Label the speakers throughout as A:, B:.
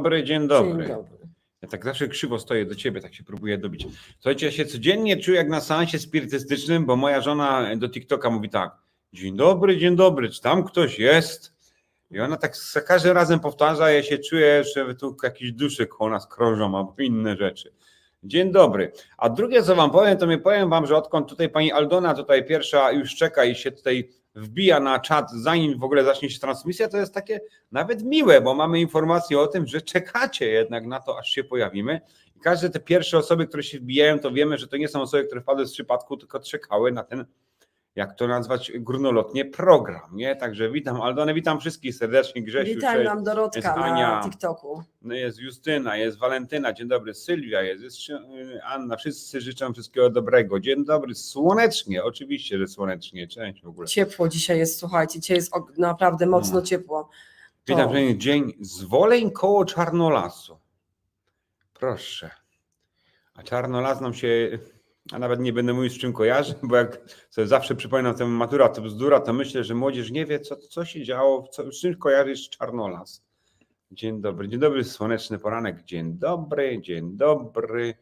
A: Dobry, dzień dobry.
B: Dzień dobry.
A: Ja tak zawsze krzywo stoję do ciebie, tak się próbuję dobić. Słuchajcie, ja się codziennie czuję jak na seansie spirytystycznym, bo moja żona do TikToka mówi tak. Dzień dobry, dzień dobry, czy tam ktoś jest? I ona tak za każdym razem powtarza, ja się czuję, że tu jakieś dusze koło nas krążą albo inne rzeczy. Dzień dobry. A drugie, co wam powiem, to mi powiem wam, że odkąd tutaj pani Aldona tutaj pierwsza już czeka i się tutaj wbija na czat, zanim w ogóle zacznie się transmisja, to jest takie nawet miłe, bo mamy informację o tym, że czekacie jednak na to, aż się pojawimy. I każde te pierwsze osoby, które się wbijają, to wiemy, że to nie są osoby, które wpadły z przypadku, tylko czekały na ten, jak to nazwać górnolotnie, program. Nie? Także witam Aldonę, witam wszystkich serdecznie, Grzesiu,
B: Witaj
A: cześć.
B: nam Dorotka
A: jest Ania.
B: na TikToku.
A: No jest Justyna, jest Walentyna, dzień dobry, Sylwia, jest, jest y, Anna, wszyscy życzą wszystkiego dobrego. Dzień dobry, słonecznie, oczywiście, że słonecznie, cześć w ogóle.
B: Ciepło dzisiaj jest, słuchajcie, dzisiaj jest naprawdę mocno
A: No.
B: ciepło.
A: Witam,
B: To-
A: że dzień zwoleń koło Czarnolasu. Proszę. A Czarnolas nam się, a nawet nie będę mówił z czym kojarzy, bo jak sobie zawsze przypominam tę matura to bzdura, to myślę, że młodzież nie wie, co, co się działo, co, z czym kojarzysz Czarnolas. Dzień dobry, dzień dobry, słoneczny poranek, dzień dobry, dzień dobry,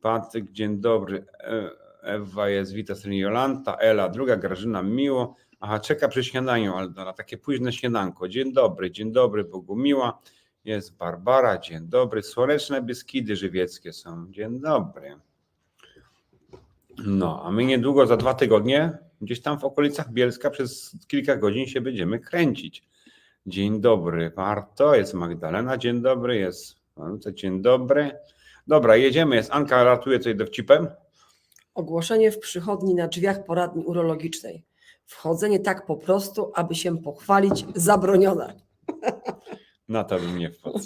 A: Patryk, dzień dobry, E- Ewa jest, wita serdecznie Jolanta, Ela, druga, Grażyna, miło. Aha, czeka przy śniadaniu, Aldona, takie późne śniadanko. Dzień dobry, dzień dobry, Bogumiła. Jest Barbara, dzień dobry. Słoneczne Beskidy Żywieckie są. Dzień dobry. No, a my niedługo, za dwa tygodnie, gdzieś tam w okolicach Bielska przez kilka godzin się będziemy kręcić. Dzień dobry, Marto, jest Magdalena, dzień dobry, jest Anita, dzień dobry. Dobra, jedziemy, jest Anka, ratuje coś dowcipem.
B: Ogłoszenie w przychodni na drzwiach poradni urologicznej. Wchodzenie tak po prostu, aby się pochwalić, zabronione.
A: Na to bym nie wpadł.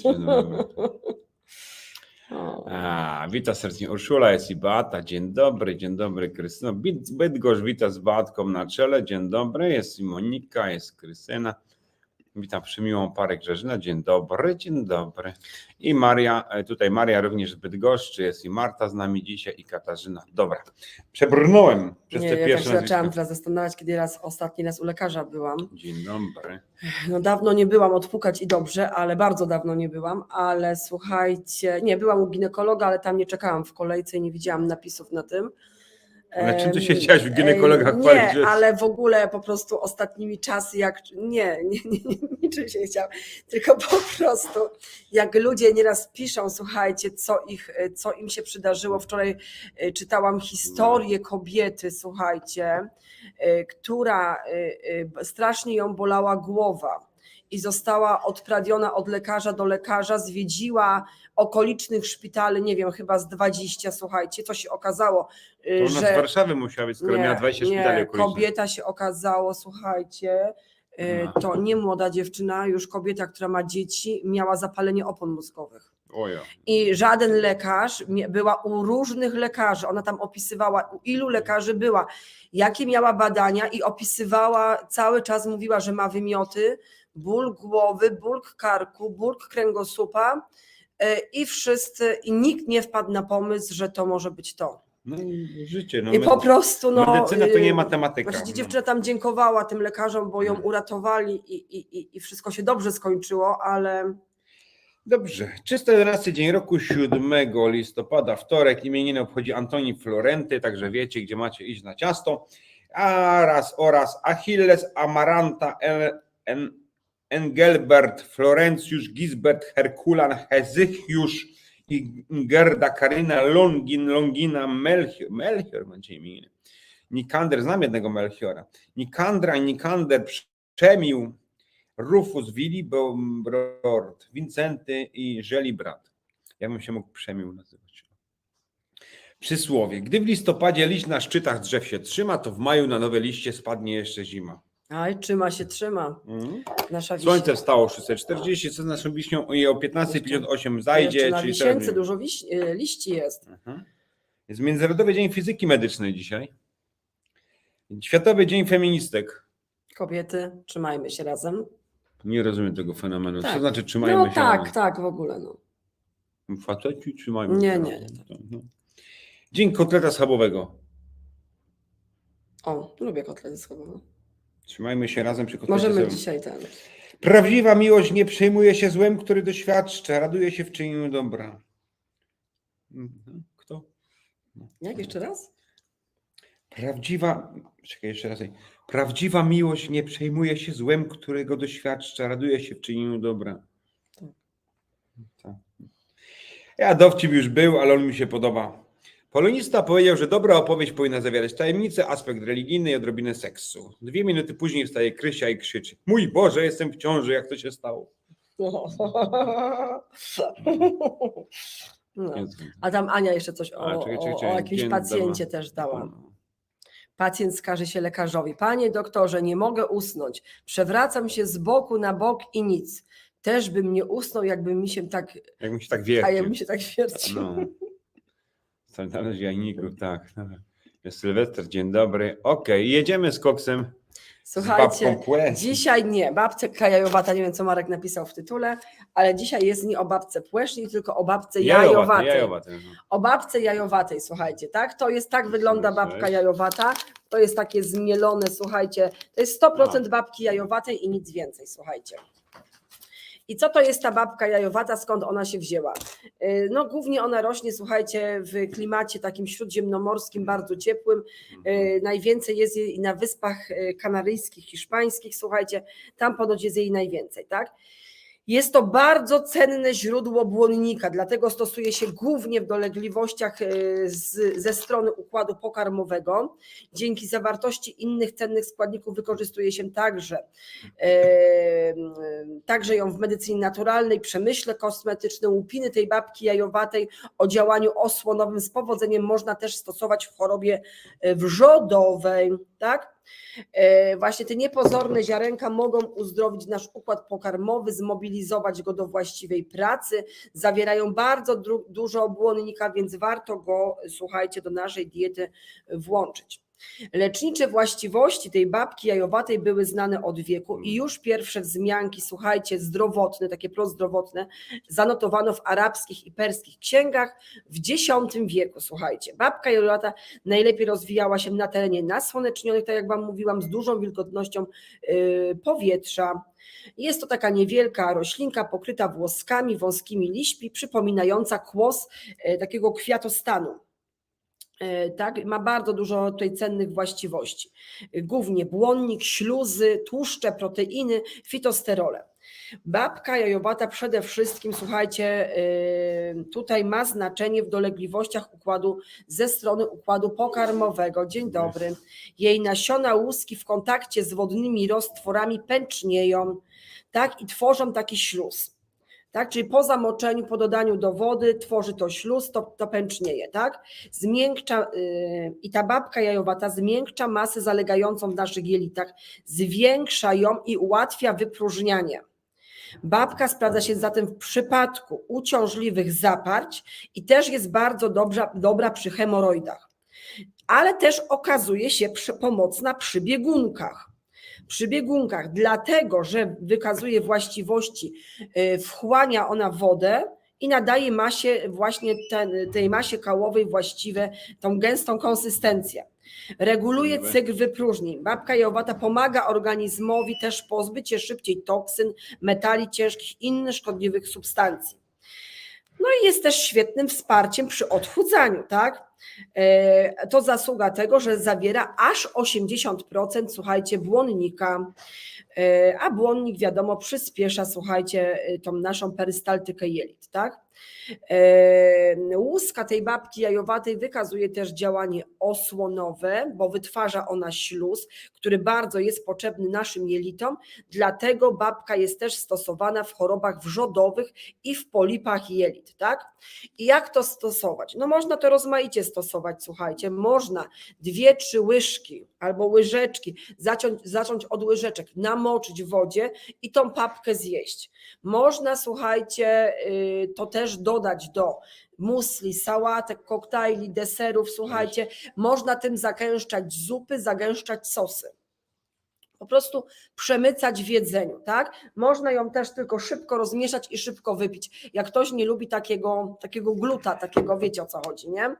A: A, wita serdecznie Urszula, jest i Beata. Dzień dobry, dzień dobry Krystyna. Byd- Bydgoszcz wita z Beatką na czele. Dzień dobry, jest i Monika, jest Krystyna. Witam przymiłą parę Grzeżyna. Dzień dobry, dzień dobry. I Maria, e, tutaj Maria również z Bydgoszczy, jest i Marta z nami dzisiaj i Katarzyna. Dobra, przebrnąłem przez
B: nie,
A: te
B: ja tak
A: pierwsze
B: się zaczęłam teraz zastanawiać, kiedy raz ostatni raz u lekarza byłam.
A: Dzień dobry.
B: No dawno nie byłam, odpukać i dobrze, ale bardzo dawno nie byłam, ale słuchajcie, nie, byłam u ginekologa, ale tam nie czekałam w kolejce i nie widziałam napisów na tym.
A: Ale czym ty się chciałaś w ginekologach
B: em,
A: chwalić,
B: Nie, ale w ogóle po prostu ostatnimi czasy, jak nie, nie, nie, nie niczym się nie chciałam, tylko po prostu jak ludzie nieraz piszą, słuchajcie, co, ich, co im się przydarzyło. Wczoraj e, czytałam historię kobiety, słuchajcie, e, która strasznie ją bolała głowa i została odprawiona od lekarza do lekarza, zwiedziła okolicznych szpitali, nie wiem, chyba z 20, słuchajcie, co się okazało, e,
A: To ona z
B: że
A: Warszawy musiała być, skoro miała 20 szpitali
B: nie,
A: okolicznych.
B: kobieta się okazało, słuchajcie, e,
A: No.
B: to nie młoda dziewczyna, już kobieta, która ma dzieci, miała zapalenie opon mózgowych. I żaden lekarz, była u różnych lekarzy, ona tam opisywała, u ilu lekarzy była, jakie miała badania i opisywała, cały czas mówiła, że ma wymioty, ból głowy, ból karku, ból kręgosłupa e, i wszyscy, i nikt nie wpadł na pomysł, że to może być to.
A: No i życie. No
B: I po prostu no...
A: Medycyna to nie
B: y,
A: matematyka.
B: Właściwie
A: no.
B: dziewczyna tam dziękowała tym lekarzom, bo ją
A: Mhm.
B: uratowali i, i, i, i wszystko się dobrze skończyło, ale
A: Dobrze. 311 dzień roku, 7 listopada, wtorek. Imieniny obchodzi Antoni Florenty, także wiecie, gdzie macie iść na ciasto. Aras oraz Achilles, Amaranta, En, en, Engelbert, Florencjusz, Gisbert, Herkulan, Hezychiusz, i Gerda, Karyna, Longin, Longina, Melchior. Melchior będzie imieniny. Nikander, znam jednego Melchiora. Nikandra, Nikander, Przemił, Rufus, Willibrord, Wincenty i Żelibrat. Ja bym się mógł Przemił nazywać. Przysłowie. Gdy w listopadzie liść na szczytach drzew się trzyma, to w maju na nowe liście spadnie jeszcze zima.
B: Aj, trzyma się, trzyma.
A: Mhm.
B: Nasza wiśnia.
A: Słońce wstało o 640, co z naszą wiśnią i o 15.58 zajdzie.
B: Na
A: czyli
B: wisience dużo wiś, y, liści jest.
A: Mhm. Jest Międzynarodowy Dzień Fizyki Medycznej dzisiaj. Światowy Dzień Feministek.
B: Kobiety, trzymajmy się razem.
A: Nie rozumiem tego fenomenu. Co
B: Tak.
A: znaczy trzymajmy
B: No
A: się?
B: tak,
A: razem?
B: tak, w ogóle. No.
A: Faceci trzymajmy
B: Nie,
A: się
B: nie,
A: razem.
B: nie.
A: No. Dzień kotleta schabowego.
B: O, lubię kotlety schabowe.
A: Trzymajmy się razem przy kotlecie
B: Możemy dzisiaj ten.
A: Prawdziwa miłość nie przejmuje się złem, który doświadcza, raduje się w czynieniu dobra. Mhm. Kto?
B: Jak jeszcze raz?
A: Prawdziwa, czekaj jeszcze raz. Prawdziwa miłość nie przejmuje się złem, którego doświadcza, raduje się w czynieniu dobra.
B: Tak.
A: Tak. Ja dowcip już był, ale on mi się podoba. Polonista powiedział, że dobra opowieść powinna zawierać tajemnicę, aspekt religijny i odrobinę seksu. Dwie minuty później wstaje Krysia i krzyczy: Mój Boże, jestem w ciąży, jak to się stało?
B: No. A tam Ania jeszcze coś o,
A: A, czekaj, czekaj,
B: o, o jakimś
A: Dzień
B: pacjencie
A: dobry.
B: też dała. Pacjent skarży się lekarzowi. Panie doktorze, nie mogę usnąć. Przewracam się z boku na bok i nic. Też bym nie usnął, jakby mi się tak,
A: Jak mi się tak
B: a
A: wierci.
B: jakby mi się tak wiercił.
A: No. Sanitariusz jajników, tak. Sylwester, dzień dobry. Okej, jedziemy z koksem. z
B: Słuchajcie,
A: babką Płes.
B: dzisiaj nie. Babcia jajowata, nie wiem co Marek napisał w tytule, ale dzisiaj jest nie o babce płeszni, tylko o babce jajowatej.
A: jajowaty. no.
B: O babce jajowatej, słuchajcie, tak? To jest, tak wygląda
A: Cześć,
B: babka jajowata. To jest takie zmielone, słuchajcie. To jest 100% babki jajowatej i nic więcej, słuchajcie. I co to jest ta babka jajowata, skąd ona się wzięła? Yy, No głównie ona rośnie, słuchajcie, w klimacie takim śródziemnomorskim, bardzo ciepłym. Yy, Najwięcej jest jej na Wyspach yy, Kanaryjskich, Hiszpańskich, słuchajcie, tam ponoć jest jej najwięcej, tak? Jest to bardzo cenne źródło błonnika, dlatego stosuje się głównie w dolegliwościach z, ze strony układu pokarmowego. Dzięki zawartości innych cennych składników wykorzystuje się także, także ją w medycynie naturalnej, przemyśle kosmetycznym, łupiny tej babki jajowatej o działaniu osłonowym z powodzeniem można też stosować w chorobie e, wrzodowej, tak? E, Właśnie te niepozorne ziarenka mogą uzdrowić nasz układ pokarmowy, zmobilizować go do właściwej pracy. Zawierają bardzo dużo błonnika, więc warto go, słuchajcie, do naszej diety włączyć. Lecznicze właściwości tej babki jajowatej były znane od wieku i już pierwsze wzmianki, słuchajcie, zdrowotne, takie prozdrowotne, zanotowano w arabskich i perskich księgach w X wieku, słuchajcie. Babka jajowata najlepiej rozwijała się na terenie nasłonecznionych, tak jak Wam mówiłam, z dużą wilgotnością y, powietrza. Jest to taka niewielka roślinka pokryta włoskami, wąskimi liśćmi, przypominająca kłos y, takiego kwiatostanu. Y, Tak, ma bardzo dużo tutaj cennych właściwości. Głównie błonnik, śluzy, tłuszcze, proteiny, fitosterole. Babka jajowata przede wszystkim, słuchajcie, y, tutaj ma znaczenie w dolegliwościach układu ze strony układu pokarmowego. Dzień dobry. Jej nasiona łuski w kontakcie z wodnymi roztworami pęcznieją, tak, i tworzą taki śluz. Tak, czyli po zamoczeniu, po dodaniu do wody tworzy to śluz, to, to pęcznieje, tak? Zmiękcza, yy, I ta babka jajowata zmiękcza masę zalegającą w naszych jelitach, zwiększa ją i ułatwia wypróżnianie. Babka sprawdza się zatem w przypadku uciążliwych zaparć i też jest bardzo dobra, dobra przy hemoroidach, ale też okazuje się przy, pomocna przy biegunkach. Przy biegunkach, dlatego że wykazuje właściwości, y, wchłania ona wodę i nadaje masie, właśnie ten, tej masie kałowej właściwe tą gęstą konsystencję. Reguluje cykl wypróżnień. Babka jajowata pomaga organizmowi też pozbyć się szybciej toksyn, metali ciężkich innych szkodliwych substancji. No i jest też świetnym wsparciem przy odchudzaniu, tak? E, To zasługa tego, że zawiera aż 80%, słuchajcie, błonnika, E, a błonnik wiadomo przyspiesza, słuchajcie, e, tą naszą perystaltykę jelit, tak? Łuska tej babki jajowatej wykazuje też działanie osłonowe, bo wytwarza ona śluz, który bardzo jest potrzebny naszym jelitom, dlatego babka jest też stosowana w chorobach wrzodowych i w polipach jelit, tak? I jak to stosować? No można to rozmaicie stosować, słuchajcie, można dwie, trzy łyżki albo łyżeczki, zacząć, zacząć od łyżeczek, namoczyć w wodzie i tą papkę zjeść. Można, słuchajcie, y, to też dodać do musli, sałatek, koktajli, deserów, słuchajcie, można tym zagęszczać zupy, zagęszczać sosy. Po prostu przemycać w jedzeniu, tak? Można ją też tylko szybko rozmieszać i szybko wypić. Jak ktoś nie lubi takiego, takiego gluta, takiego wiecie o co chodzi, nie?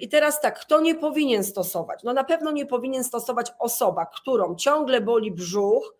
B: I teraz tak, kto nie powinien stosować? No na pewno nie powinien stosować osoba, którą ciągle boli brzuch,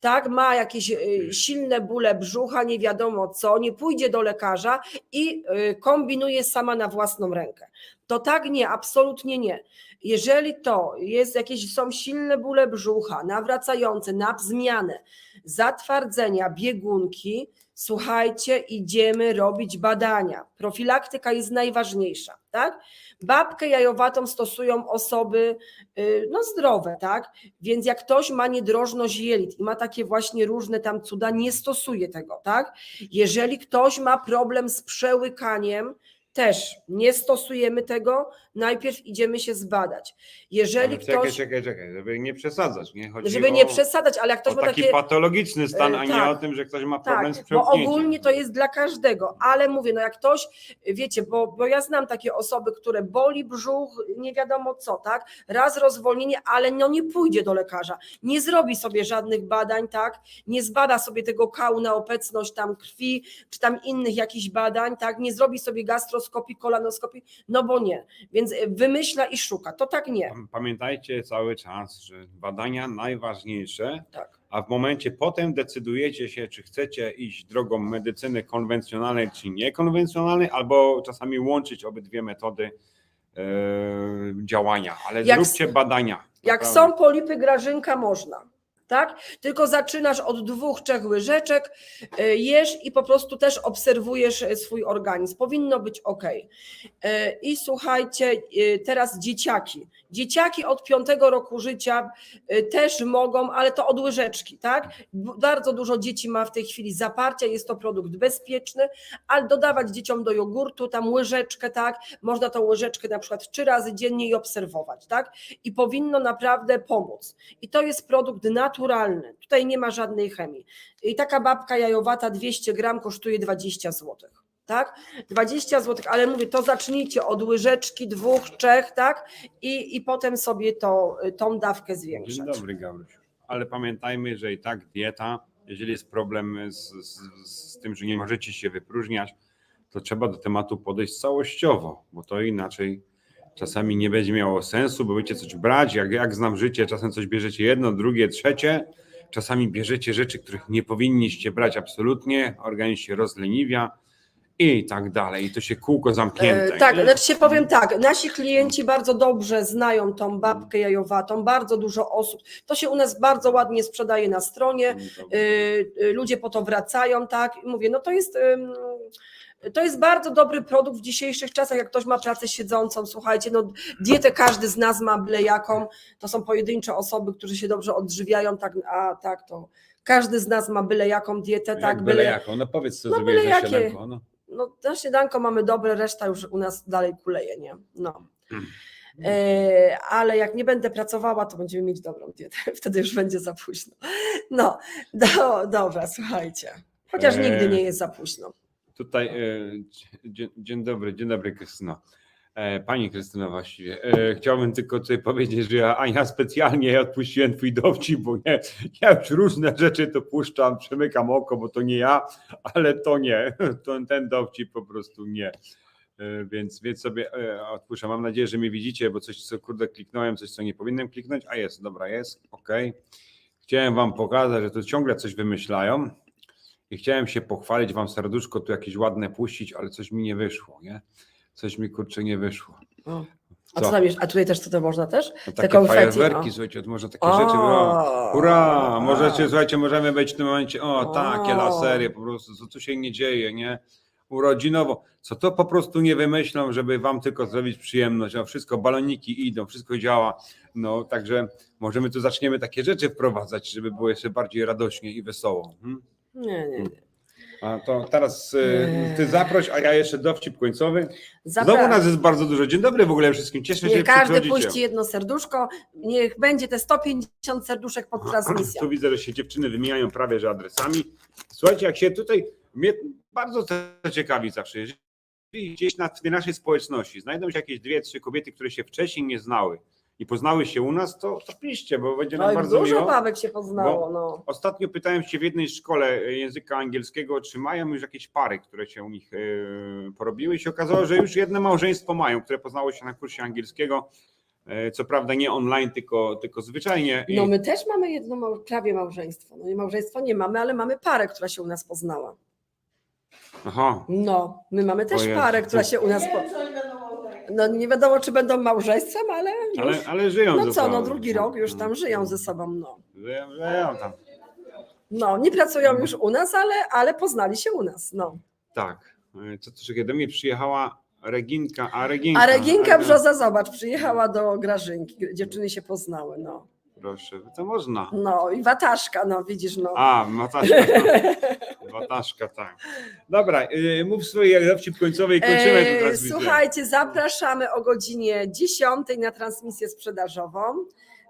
B: tak, ma jakieś y, silne bóle brzucha, nie wiadomo co, nie pójdzie do lekarza i y, kombinuje sama na własną rękę. To tak nie, absolutnie nie. Jeżeli to jest jakieś, są silne bóle brzucha, nawracające na zmianę, zatwardzenia, biegunki, słuchajcie, idziemy robić badania. Profilaktyka jest najważniejsza, tak? Babkę jajowatą stosują osoby y, no, zdrowe, tak? Więc jak ktoś ma niedrożność jelit i ma takie właśnie różne tam cuda, nie stosuje tego, tak? Jeżeli ktoś ma problem z przełykaniem, też nie stosujemy tego, najpierw idziemy się zbadać. Jeżeli
A: Ale czekaj,
B: ktoś,
A: czekaj, czekaj, żeby nie przesadzać, nie? Chodzi
B: żeby
A: o,
B: nie przesadzać, ale jak ktoś
A: o
B: ma
A: taki
B: takie
A: patologiczny stan,
B: E,
A: a nie
B: tak.
A: o tym, że ktoś ma
B: tak,
A: problem z
B: bo ogólnie to jest dla każdego, ale mówię, no jak ktoś, wiecie, bo, bo ja znam takie osoby, które boli brzuch, nie wiadomo co, tak, raz rozwolnienie, ale no nie pójdzie do lekarza, nie zrobi sobie żadnych badań, tak, nie zbada sobie tego kału na obecność tam krwi, czy tam innych jakichś badań, tak, nie zrobi sobie gastroskopii, kolanoskopii, no bo nie, więc e, wymyśla i szuka, to tak nie,
A: Pam- Pamiętajcie cały czas, że badania najważniejsze,
B: tak.
A: a w momencie potem decydujecie się, czy chcecie iść drogą medycyny konwencjonalnej, czy niekonwencjonalnej, albo czasami łączyć obydwie metody e, działania, ale
B: Jak
A: zróbcie badania.
B: Jak są polipy grażynka, można. Tak? Tylko zaczynasz od dwóch, trzech łyżeczek, y, jesz i po prostu też obserwujesz y, swój organizm. Powinno być ok. I słuchajcie, teraz dzieciaki. Dzieciaki od piątego roku życia też mogą, ale to od łyżeczki, tak? Bardzo dużo dzieci ma w tej chwili zaparcia, jest to produkt bezpieczny, ale dodawać dzieciom do jogurtu tam łyżeczkę, tak? Można tą łyżeczkę na przykład trzy razy dziennie i obserwować, tak? I powinno naprawdę pomóc. I to jest produkt naturalny. Tutaj nie ma żadnej chemii. I taka babka jajowata 200 gram kosztuje 20 zł. Tak? 20 zł, ale mówię, to zacznijcie od łyżeczki, dwóch, trzech, tak? I, i potem sobie to, tą dawkę
A: Dzień
B: zwiększać.
A: dobry, Gabryś. Ale pamiętajmy, że i tak dieta, jeżeli jest problem z, z, z tym, że nie możecie się wypróżniać, to trzeba do tematu podejść całościowo, bo to inaczej czasami nie będzie miało sensu, bo będziecie coś brać, jak, jak znam życie, czasem coś bierzecie jedno, drugie, trzecie, czasami bierzecie rzeczy, których nie powinniście brać absolutnie, organizm się rozleniwia i tak dalej. I to się kółko zamknięte.
B: E, tak,
A: nie?
B: znaczy się powiem tak, nasi klienci bardzo dobrze znają tą babkę jajowatą, bardzo dużo osób, to się u nas bardzo ładnie sprzedaje na stronie, y, y, ludzie po to wracają, tak, I mówię, no to jest... To jest bardzo dobry produkt w dzisiejszych czasach, jak ktoś ma pracę siedzącą, słuchajcie, no dietę każdy z nas ma byle jaką, to są pojedyncze osoby, którzy się dobrze odżywiają, tak, a tak to każdy z nas ma byle jaką dietę,
A: Jak
B: tak,
A: byle jaką, no powiedz co
B: No
A: zrobiłeś
B: byle
A: na śniadanko, no.
B: no na śniadanko mamy dobre, reszta już u nas dalej kuleje, nie? No.
A: Hmm.
B: E, ale jak nie będę pracowała, to będziemy mieć dobrą dietę. Wtedy już będzie za późno. No, do, dobra, słuchajcie. Chociaż
A: E,
B: nigdy nie jest za późno.
A: Tutaj e, dzień, dzień dobry, dzień dobry Krystyno. E, Pani Krystyno właściwie. E, Chciałbym tylko tutaj powiedzieć, że ja, Ania specjalnie odpuściłem twój dowcip, bo nie, ja już różne rzeczy to puszczam, przymykam oko, bo to nie ja, ale to nie, to, ten dowcip po prostu nie. Więc, więc sobie odpuszczam. Mam nadzieję, że mnie widzicie, bo coś, co kurde kliknąłem, coś, co nie powinienem kliknąć, a jest, dobra, jest, okej. Chciałem wam pokazać, że tu ciągle coś wymyślają i chciałem się pochwalić wam serduszko, tu jakieś ładne puścić, ale coś mi nie wyszło, nie? Coś mi kurczę nie wyszło.
B: O. A
A: Co?
B: co tam jest? A tutaj też to, to można też?
A: No,
B: te
A: takie
B: konfetti,
A: fajerwerki,
B: o.
A: słuchajcie, może takie rzeczy. O, hurra! Możecie, słuchajcie, możemy być w tym momencie, o,
B: O.
A: takie laserie po prostu, co tu się nie dzieje, nie? Urodzinowo, co to po prostu nie wymyślą, żeby wam tylko zrobić przyjemność, a wszystko, baloniki idą, wszystko działa, no także możemy tu zaczniemy takie rzeczy wprowadzać, żeby było jeszcze bardziej radośnie i wesoło. Hmm?
B: Nie, nie, nie.
A: A to teraz y, ty zaproś, a ja jeszcze dowcip końcowy. Znowu nas jest bardzo dużo. Dzień dobry w ogóle wszystkim. Cieszę się, że
B: Niech każdy
A: przychodzicie.
B: puści jedno serduszko, niech będzie te 150 serduszek pod transmisją.
A: Tu widzę, że się dziewczyny wymieniają prawie że adresami. Słuchajcie, jak się tutaj mnie bardzo to ciekawi zawsze, jeżeli gdzieś na w tej naszej społeczności znajdą się jakieś dwie, trzy kobiety, które się wcześniej nie znały i poznały się u nas, to, to piszcie, bo będzie nam
B: No i
A: bardzo
B: dużo
A: miło.
B: babek się poznało, no.
A: Ostatnio pytałem się w jednej szkole języka angielskiego, czy mają już jakieś pary, które się u nich e, porobiły i się okazało, że już jedno małżeństwo mają, które poznało się na kursie angielskiego E, Co prawda nie online, tylko, tylko zwyczajnie. I-
B: No my też mamy jedno mał- prawie małżeństwo. No i małżeństwo nie mamy, ale mamy parę, która się u nas poznała.
A: Aha,
B: No, my mamy też
A: O Jezu.
B: parę, która się u nas po... No nie wiadomo, czy będą małżeństwem, ale już...
A: ale, ale żyją
B: no co, no drugi rok już tam żyją ze sobą, no.
A: Żyją, żyją tam.
B: No, nie pracują już u nas, ale, ale poznali się u nas, no.
A: Tak. E, Co to czekaj, do mnie przyjechała Reginka, a Reginka.
B: A Reginka Brzoza, zobacz, przyjechała do Grażynki, dziewczyny się poznały, no.
A: Proszę, to można.
B: No i Wataszka, no widzisz, no.
A: A, Mataszka, tak. Mataszka, tak. Dobra, y, mów swoje dowcip końcowy i kończymy tę
B: Eee,
A: transmisję.
B: Słuchajcie, zapraszamy o godzinie 10 na transmisję sprzedażową.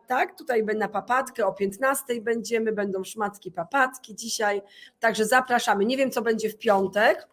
B: Tak, tutaj na papatkę o 15 będziemy, będą szmatki papatki dzisiaj. Także zapraszamy. Nie wiem, co będzie w piątek,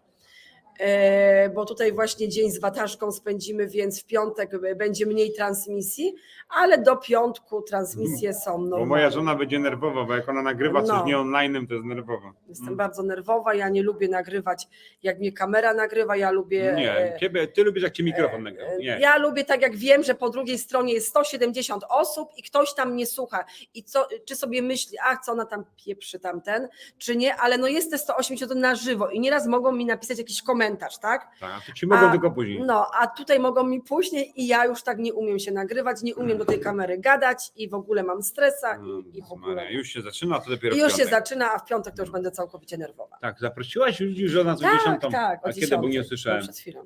B: bo tutaj właśnie dzień z wataszką spędzimy, więc w piątek będzie mniej transmisji, ale do piątku transmisje są
A: Bo
B: normalne.
A: moja żona będzie nerwowa, bo jak ona nagrywa coś
B: No.
A: nie online, to jest nerwowa.
B: Jestem bardzo nerwowa, ja nie lubię nagrywać, jak mnie kamera nagrywa, ja lubię...
A: Nie,
B: e,
A: ciebie, ty lubisz jak ci mikrofon nagrywa. Nie.
B: Ja lubię tak, jak wiem, że po drugiej stronie jest 170 osób i ktoś tam nie słucha. I co, czy sobie myśli, ach, co ona tam pieprzy tamten, czy nie, ale no jest te 180 na żywo i nieraz mogą mi napisać jakiś komentarz, tak?
A: Tak, a to ci mogą
B: A,
A: tylko później.
B: No, a tutaj mogą mi później i ja już tak nie umiem się nagrywać, nie umiem do tej kamery gadać i w ogóle mam stresa i, i w ogóle.
A: Już się zaczyna, to dopiero
B: już się zaczyna, a w piątek to już będę całkowicie nerwowa.
A: Tak, zaprosiłaś ludzi już na co
B: Tak,
A: dziesiątą.
B: tak, o
A: a kiedy, bo nie
B: 10.
A: usłyszałem.
B: Przed chwilą.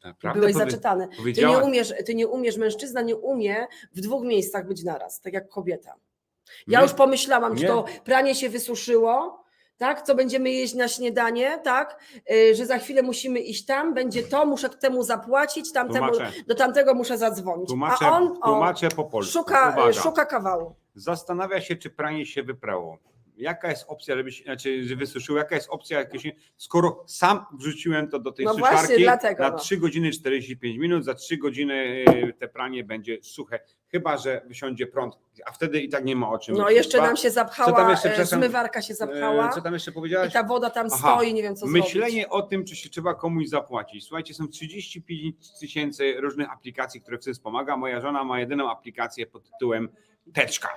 A: Tak, prawda?
B: Byłeś zaczytany. Ty nie, umiesz, ty nie umiesz, mężczyzna nie umie w dwóch miejscach być naraz, tak jak kobieta. Ja
A: Nie?
B: już pomyślałam, czy
A: Nie.
B: to pranie się wysuszyło, tak? Co będziemy jeść na śniadanie, tak? Y, Że za chwilę musimy iść tam, będzie to, muszę temu zapłacić, tamtemu,
A: Tłumaczę,
B: do tamtego muszę zadzwonić.
A: tłumaczę,
B: A on o,
A: tłumaczę po polsku.
B: szuka,
A: Uwaga.
B: y, szuka kawału.
A: Zastanawia się, czy pranie się wyprało. Jaka jest opcja, żeby się, znaczy, że wysuszyło? Jaka jest opcja, skoro sam wrzuciłem to do tej
B: No
A: suszarki
B: właśnie, dlatego,
A: na
B: no.
A: 3 godziny 45 minut, za 3 godziny y, te pranie będzie suche, chyba że wysiądzie prąd, a wtedy i tak nie ma o czym
B: No jeszcze
A: Ba-
B: nam się
A: Co tam
B: zapchała,
A: jeszcze,
B: e, zmywarka się
A: e,
B: zapchała
A: Co tam jeszcze
B: i
A: powiedziałaś?
B: ta woda tam
A: Aha,
B: stoi, nie wiem co zrobić.
A: Myślenie o tym, czy się trzeba komuś zapłacić. Słuchajcie, są 35 tysięcy różnych aplikacji, które chcę wspomaga. Moja żona ma jedyną aplikację pod tytułem Teczka.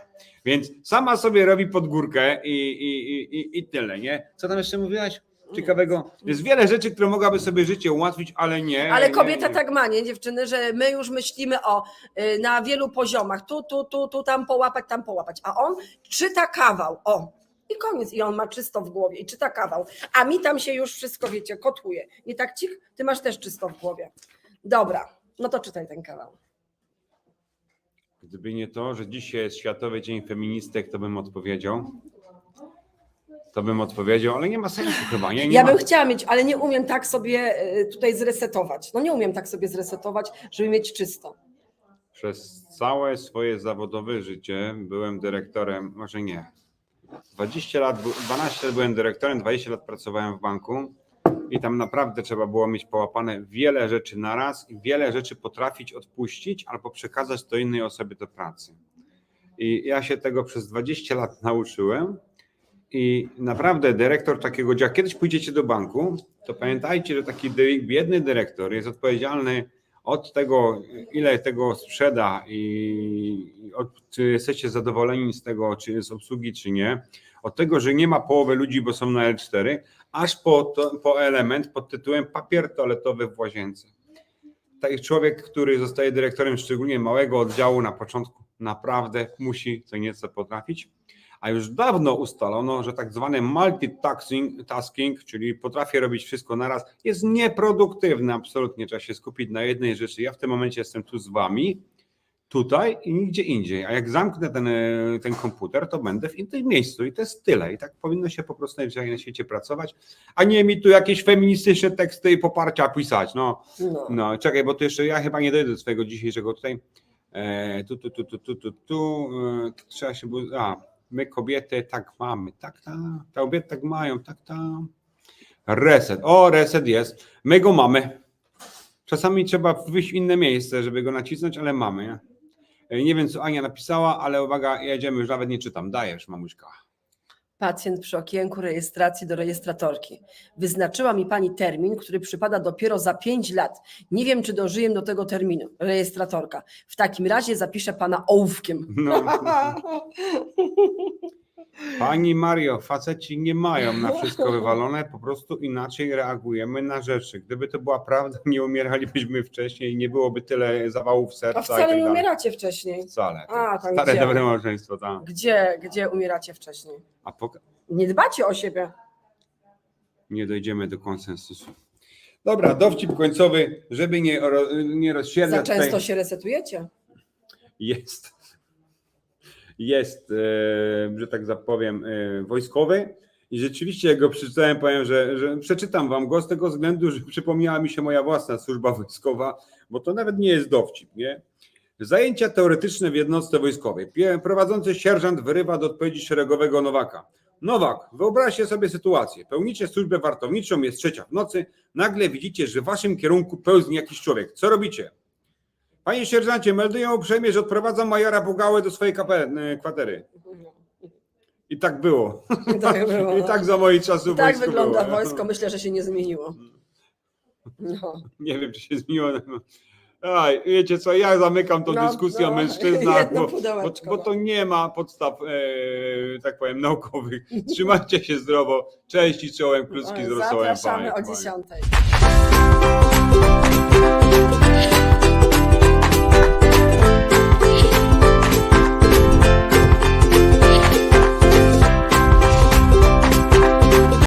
A: Więc sama sobie robi pod górkę i, i, i, i- i tyle, nie? Co tam jeszcze mówiłaś? Ciekawego. Jest wiele rzeczy, które mogłaby sobie życie ułatwić, ale nie.
B: Ale kobieta
A: nie.
B: tak ma, nie dziewczyny, że my już myślimy o y, na wielu poziomach, tu, tu, tu, tu, tam połapać, tam połapać, a on czyta kawał, o i koniec, i on ma czysto w głowie i czyta kawał, a mi tam się już wszystko, wiecie, kotuje. Nie tak cich? Ty masz też czysto w głowie. Dobra, no to czytaj ten kawał.
A: Gdyby nie to, że dzisiaj jest Światowy Dzień Feministek, to bym odpowiedział. To bym odpowiedział, ale nie ma sensu chyba. Nie, nie
B: Ja
A: ma.
B: bym chciała mieć, ale nie umiem tak sobie y, tutaj zresetować. No nie umiem tak sobie zresetować, żeby mieć czysto.
A: Przez całe swoje zawodowe życie byłem dyrektorem, może nie. 20 lat, bu- 12 lat byłem dyrektorem, 20 lat pracowałem w banku i tam naprawdę trzeba było mieć połapane wiele rzeczy naraz i wiele rzeczy potrafić odpuścić albo przekazać do innej osoby do pracy. I ja się tego przez 20 lat nauczyłem i naprawdę dyrektor takiego działu, kiedyś pójdziecie do banku, to pamiętajcie, że taki biedny dyrektor jest odpowiedzialny od tego, ile tego sprzeda i od, czy jesteście zadowoleni z tego, czy z obsługi, czy nie, od tego, że nie ma połowy ludzi, bo są na L4, aż po, to, po element pod tytułem papier toaletowy w łazience. Taki człowiek, który zostaje dyrektorem szczególnie małego oddziału na początku, naprawdę musi co nieco potrafić. A już dawno ustalono, że tak zwany multitasking, tasking, czyli potrafię robić wszystko naraz, jest nieproduktywny. Absolutnie trzeba się skupić na jednej rzeczy. Ja w tym momencie jestem tu z wami, tutaj i nigdzie indziej. A jak zamknę ten, e, ten komputer, to będę w innym miejscu i to jest tyle. I tak powinno się po prostu na świecie pracować, a nie mi tu jakieś feministyczne teksty i poparcia pisać. No,
B: No.
A: no czekaj, bo to jeszcze ja chyba nie dojdę do swojego dzisiejszego tutaj. E, tu, tu, tu, tu, tu, tu, tu e, trzeba się. A, my kobiety tak mamy, tak, tak. Te kobiety tak mają, tak, tak. Reset. O, reset jest. My go mamy. Czasami trzeba wyjść w inne miejsce, żeby go nacisnąć, ale mamy. Nie, nie wiem, co Ania napisała, ale uwaga, jedziemy, już nawet nie czytam. Dajesz, mamuśka.
B: Pacjent przy okienku rejestracji do rejestratorki. Wyznaczyła mi pani termin, który przypada dopiero za 5 lat. Nie wiem, czy dożyję do tego terminu. Rejestratorka. W takim razie zapiszę pana ołówkiem.
A: No. Pani Mario, faceci nie mają na wszystko wywalone, po prostu inaczej reagujemy na rzeczy. Gdyby to była prawda, nie umieralibyśmy wcześniej i nie byłoby tyle zawałów serca
B: A
A: i
B: wcale
A: tak
B: nie
A: dalej.
B: umieracie wcześniej.
A: Wcale.
B: A, tam
A: Stare
B: gdzie?
A: dobre małżeństwo, tak.
B: Gdzie, gdzie umieracie wcześniej?
A: A poka-
B: Nie dbacie o siebie.
A: nie dojdziemy do konsensusu. Dobra, dowcip końcowy, żeby nie, ro- nie
B: Za
A: rozsiedzać
B: często
A: tutaj.
B: się resetujecie.
A: Jest, jest, e, że tak zapowiem, e, wojskowy. I rzeczywiście, jak go przeczytałem, powiem, że, że przeczytam wam go z tego względu, że przypomniała mi się moja własna służba wojskowa, bo to nawet nie jest dowcip, nie? Zajęcia teoretyczne w jednostce wojskowej. Prowadzący sierżant wyrywa do odpowiedzi szeregowego Nowaka. Nowak, wyobraźcie sobie sytuację. Pełnicie służbę wartowniczą, jest trzecia w nocy, nagle widzicie, że w waszym kierunku pełznie jakiś człowiek. Co robicie? Panie sierżancie, melduję uprzejmie, że odprowadzam majora Bugałę do swojej y, kwatery. I tak było.
B: Tak było,
A: I
B: no.
A: tak za moich czasów
B: I tak wygląda
A: było.
B: wojsko. Myślę, że się nie zmieniło. No.
A: Nie wiem, czy się zmieniło. Aj, wiecie co, ja zamykam tą
B: No,
A: dyskusję o
B: no,
A: mężczyznach,
B: jedno
A: bo, bo, bo
B: no.
A: to nie ma podstaw, e, tak powiem, naukowych. Trzymajcie się zdrowo. Cześć i czołem, kluski z rosołem.
B: Zapraszamy
A: Panie,
B: o
A: panie.
B: 10.